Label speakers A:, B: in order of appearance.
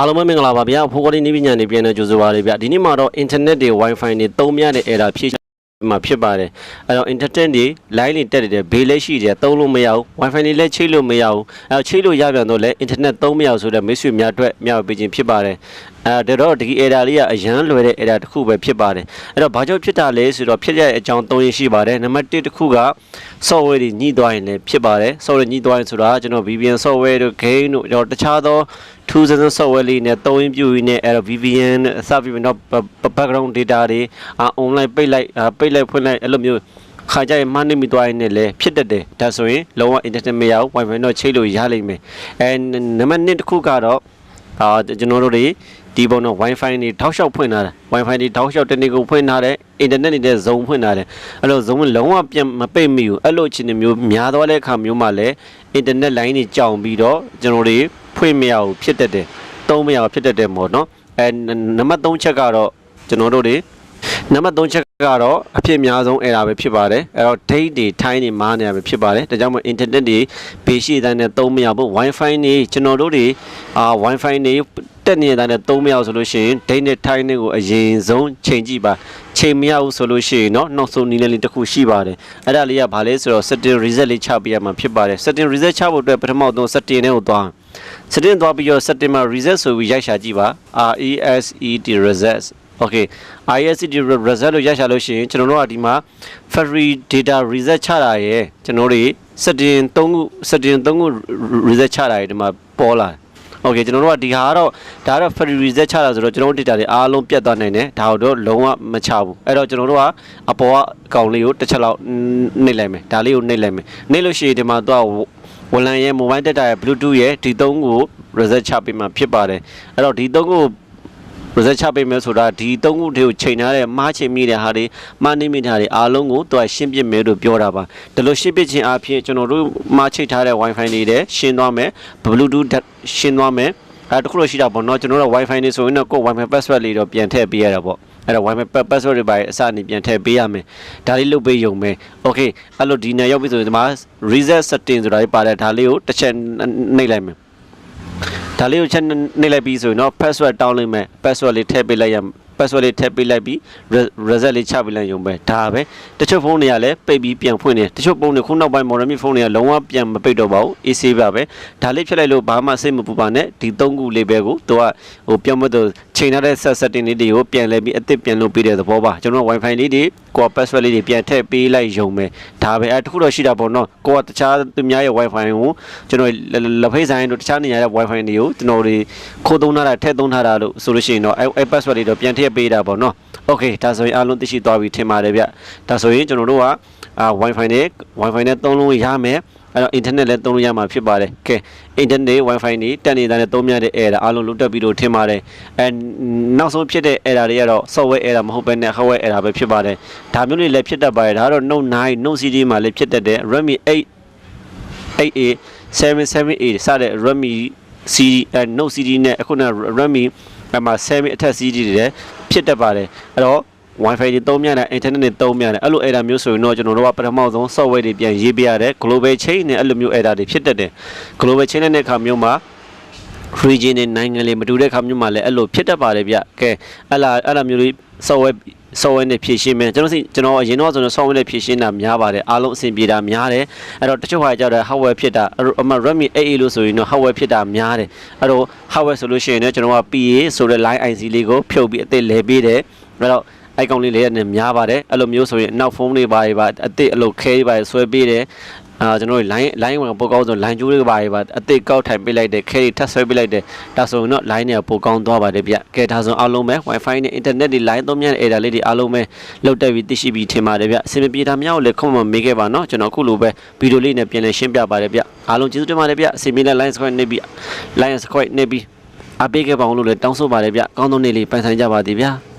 A: အားလုံးပဲမင်္ဂလာပါဗျာဖိုးကော်ဒီနေပညာနေပြန်နေကြိုဆိုပါရဗျာဒီနေ့မှာတော့ internet တွေ wifi တွေသုံးမြတဲ့ error ဖြည့်မှာဖြစ်ပါတယ်အဲ့တော့ internet တွေ line တွေတက်တယ်ဘေးလက်ရှိတယ်သုံးလို့မရဘူး wifi တွေလည်းချိတ်လို့မရဘူးအဲ့တော့ချိတ်လို့ရပြန်တော့လည်း internet သုံးမရဘူးဆိုတော့မိတ်ဆွေများအတွက်မျှဝေပေးခြင်းဖြစ်ပါတယ်အဲဒါတော့ဒီ error လေးကအရန်လွယ်တဲ့ error တစ်ခုပဲဖြစ်ပါတယ်အဲ့တော့ဘာကြောင့်ဖြစ်တာလဲဆိုတော့ဖြစ်တဲ့အကြောင်း၃ရင်းရှိပါတယ်နံပါတ်1တစ်ခုက software တွေညှိသွားရင်လည်းဖြစ်ပါတယ် software ညှိသွားရင်ဆိုတာကျွန်တော် VPN software တို့ game တို့ကျွန်တော်တခြားသော tools and software လေးနဲ့သုံးရင်းပြူရင်းနဲ့အဲ့တော့ VPN အစပြီးတော့ background data တွေအာ online ပိတ်လိုက်အာပိတ်လိုက်ဖွင့်လိုက်အဲ့လိုမျိုးခါကြရင်မနှိမ့်မိသွားရင်လည်းဖြစ်တတ်တယ်ဒါဆိုရင်လုံးဝ internet မရဘူး wifi တော့ချိတ်လို့ရလိမ့်မယ်အဲနံပါတ်1တစ်ခုကတော့ အာကျွန်တော်တို့တွေဒီပုံတော့ wifi တွေထောက်လျှောက်ဖွင့်ထားတယ် wifi တွေထောက်လျှောက်တနေ့ကိုဖွင့်ထားတယ် internet နေတဲ့ zone ဖွင့်ထားတယ်အဲ့လို zone လုံးဝပြန်မပိတ်မိဘူးအဲ့လိုအခြေအနေမျိုးများသွားတဲ့အခါမျိုးမှာလည်း internet line တွေကြောင်ပြီးတော့ကျွန်တော်တွေဖွင့်မရဘူးဖြစ်တတ်တယ်သုံးမရဘူးဖြစ်တတ်တယ်မို့နော်အဲနံပါတ်3ချက်ကတော့ကျွန်တော်တို့တွေနံပါတ်3ချက် ကတော့အဖြစ်အများဆုံးအဲ့ဒါပဲဖြစ်ပါတယ်အဲ့တော့ date တွေ time တွေမားနေတာပဲဖြစ်ပါတယ်ဒါကြောင့်မို့ internet တွေဘေးရှိတဲ့နဲ့သုံးမရဘူး wifi တွေကျွန်တော်တို့တွေအာ wifi တွေတက်နေတဲ့နဲ့သုံးမရဘူးဆိုလို့ရှိရင် date နဲ့ time တွေကိုအရင်ဆုံးချိန်ကြည့်ပါချိန်မရဘူးဆိုလို့ရှိရင်เนาะနောက်ဆုံးနည်းလေးတစ်ခုရှိပါတယ်အဲ့ဒါလေးကဘာလဲဆိုတော့ setting reset လေးချပေးရမှာဖြစ်ပါတယ် setting reset ချဖို့အတွက်ပထမဆုံး setting နဲ့ကိုသွား setting သွားပြီးတော့ setting မှာ reset ဆိုပြီးရိုက်ရှာကြည့်ပါ R E S E T reset okay ISCD reset လို့ရရှာလို့ရှိရင်ကျွန်တော်တို့ကဒီမှာ factory data reset ချတာရယ်ကျွန်တော်တို့ setting 3ခု setting 3ခု reset ချတာရယ်ဒီမှာပေါ်လာတယ် okay ကျွန်တော်တို့ကဒီဟာကတော့ဒါကတော့ factory reset ချတာဆိုတော့ကျွန်တော်တို့ data တွေအားလုံးပြတ်သွားနိုင်တယ်ဒါတော့လုံးဝမချဘူးအဲ့တော့ကျွန်တော်တို့ကအပေါ်ကအကောင်လေးကိုတစ်ချက်လောက်နှိပ်လိုက်မယ်ဒါလေးကိုနှိပ်လိုက်မယ်နှိပ်လို့ရှိရင်ဒီမှာတော့ဝလန်ရဲ့ mobile data ရဲ့ bluetooth ရဲ့ဒီ3ခုကို reset ချပေးမှဖြစ်ပါတယ်အဲ့တော့ဒီ3ခု ကို reset ချပေးမယ်ဆိုတာဒီ၃ခုတည်းကိုချိန်ထားတဲ့မားချိန်မိတဲ့ဟာတွေမားနေမိတဲ့ဟာတွေအားလုံးကိုသူကရှင်းပြမယ်လို့ပြောတာပါဒါလို့ရှင်းပြခြင်းအပြင်ကျွန်တော်တို့မားချိတ်ထားတဲ့ wifi တွေတဲ့ရှင်းသွားမယ် bluetooth ရှင်းသွားမယ်အဲတခုလို့ရှိတာပေါ့နော်ကျွန်တော်တို့ wifi နေဆိုရင်တော့ကိုယ် wifi password လေးတော့ပြန်ထည့်ပေးရတာပေါ့အဲ့တော့ wifi password တွေပါအစအနေပြန်ထည့်ပေးရမယ်ဒါလေးလုပ်ပေးရုံပဲ okay အဲ့လိုဒီနယ်ရောက်ပြီဆိုရင်ဒီမှာ reset setting ဆိုတာလေးပါတယ်ဒါလေးကိုတစ်ချက်နှိပ်လိုက်မယ် ဒါလေးကိုချက်နှိပ်လိုက်ပြီးဆိုရင်တော့ password တောင်းလိုက်မယ် password လေးထည့်ပေးလိုက်ရ password လေးထည့်ပေးလိုက်ပြီး reset လေးချပေးလိုက်ရုံပဲဒါပဲတချို့ဖုန်းတွေကလည်းပိတ်ပြီးပြန်ဖွင့်နေတချို့ဖုန်းတွေခုနောက်ပိုင်း model ဖုန်းတွေကလုံးဝပြန်မပိတ်တော့ပါဘူး AC ပါပဲဒါလေးဖြတ်လိုက်လို့ဘာမှစိတ်မပူပါနဲ့ဒီ၃ခုလေးပဲကိုသူကဟိုပြောင်းမတော့ချိန်ထားတဲ့ set setting လေးတွေကိုပြန်လဲပြီးအသစ်ပြန်လုပ်ပေးတဲ့သဘောပါကျွန်တော် wifi လေးတွေကို password လေးတွေပြန်ထည့်ပေးလိုက်ရုံပဲဒါပဲအဲတခုတော့ရှိတာပေါ့နော်ကိုကတခြားသူများရဲ့ wifi ကိုကျွန်တော်လက်ဖေးဆိုင်တို့တခြားနေရာရဲ့ wifi တွေကိုကျွန်တော်တွေခိုးသုံးထားတာထည့်သုံးထားတာလို့ဆိုလို့ရှိရင်တော့အဲ password တွေတော့ပြန်ထည့်ပေးတာပေါ့နော် okay ဒါဆိုရင်အားလုံးသိရှိသွားပြီထင်ပါတယ်ဗျဒါဆိုရင်ကျွန်တော်တို့ကအာ wifi နဲ့ wifi နဲ့သုံးလို့ရမယ်အဲ့တော့ internet လည်းသုံးလို့ရမှာဖြစ်ပါတယ်ကဲ internet wifi နေတက်နေတာနဲ့သုံးမြတဲ့ error အားလုံးလုံးတက်ပြီးတော့ထင်ပါတယ်အဲနောက်ဆုံးဖြစ်တဲ့ error တွေကတော့ software error မဟုတ်ဘဲနဲ့ hardware error ပဲဖြစ်ပါတယ်ဒါမျိုးတွေလည်းဖြစ်တတ်ပါတယ်ဒါကတော့ Note 9 Note CD မှာလည်းဖြစ်တတ်တယ် Redmi 8 8A 778စတဲ့ Redmi CD အဲ Note CD နဲ့အခုန Redmi အမှ7အထက် CD တွေလည်းဖြစ်တတ်ပါတယ်အဲ့တော့ wifi တွေသုံးမြတယ် internet တွေသုံးမြတယ်အဲ့လို error မျိုးဆိုရင်တော့ကျွန်တော်တို့ကပထမဆုံး software တွေပြန်ရေးပြရတယ် global chain နဲ့အဲ့လိုမျိုး error တွေဖြစ်တတ်တယ် global chain တဲ့အခါမျိုးမှာ region နဲ့နိုင်ငံလေးမတူတဲ့ခါမျိုးမှာလည်းအဲ့လိုဖြစ်တတ်ပါတယ်ဗျကဲအဲ့လာအဲ့လိုမျိုးလေး software software နဲ့ဖြည့်ရှင်းမယ်ကျွန်တော်စီကျွန်တော်အရင်တော့ဆိုတော့ software နဲ့ဖြည့်ရှင်းတာများပါတယ်အားလုံးအဆင်ပြေတာများတယ်အဲ့တော့တချို့ဟာကြတော့ hardware ဖြစ်တာအမ Redmi 8A လို့ဆိုရင်တော့ hardware ဖြစ်တာများတယ်အဲ့တော့ hardware ဆိုလို့ရှိရင်လည်းကျွန်တော်က PA ဆိုတဲ့ line IC လေးကိုဖြုတ်ပြီးအသစ်လဲပေးတယ်အဲ့တော့အိုက်ကောင်လေးလည်းနဲ့များပါတယ်အဲ့လိုမျိုးဆိုရင်နောက်ဖုန်းတွေပါပါအသစ်အလုပ်ခဲတွေပါဆွဲပေးတယ် အာကျွန်တော်တို့ line line ဝင်ပိုကောင်းဆို line ကျိုးတွေပါပါအသစ်ကောက်ထိုင်ပေးလိုက်တယ်ခဲတွေထပ်ဆွဲပေးလိုက်တယ်ဒါဆိုရင်တော့ line တွေကပိုကောင်းသွားပါတယ်ဗျကဲဒါဆိုအားလုံးပဲ wifi နဲ့ internet တွေ line သုံးမြတဲ့ area လေးတွေအားလုံးပဲလောက်တက်ပြီးသိရှိပြီးထင်ပါတယ်ဗျအစင်မပြေတာများကိုလည်းခုမှမေးခဲ့ပါနော်ကျွန်တော်အခုလိုပဲဗီဒီယိုလေးနဲ့ပြန်လည်ရှင်းပြပါတယ်ဗျအားလုံးကျေးဇူးတင်ပါတယ်ဗျအစင်ပြေတဲ့ line square နေပြီး line square နေပြီးအပေးခဲ့ပါအောင်လို့လည်းတောင်းဆိုပါတယ်ဗျကောင်းသောနေ့လေးပိုင်ဆိုင်ကြပါသည်ဗျ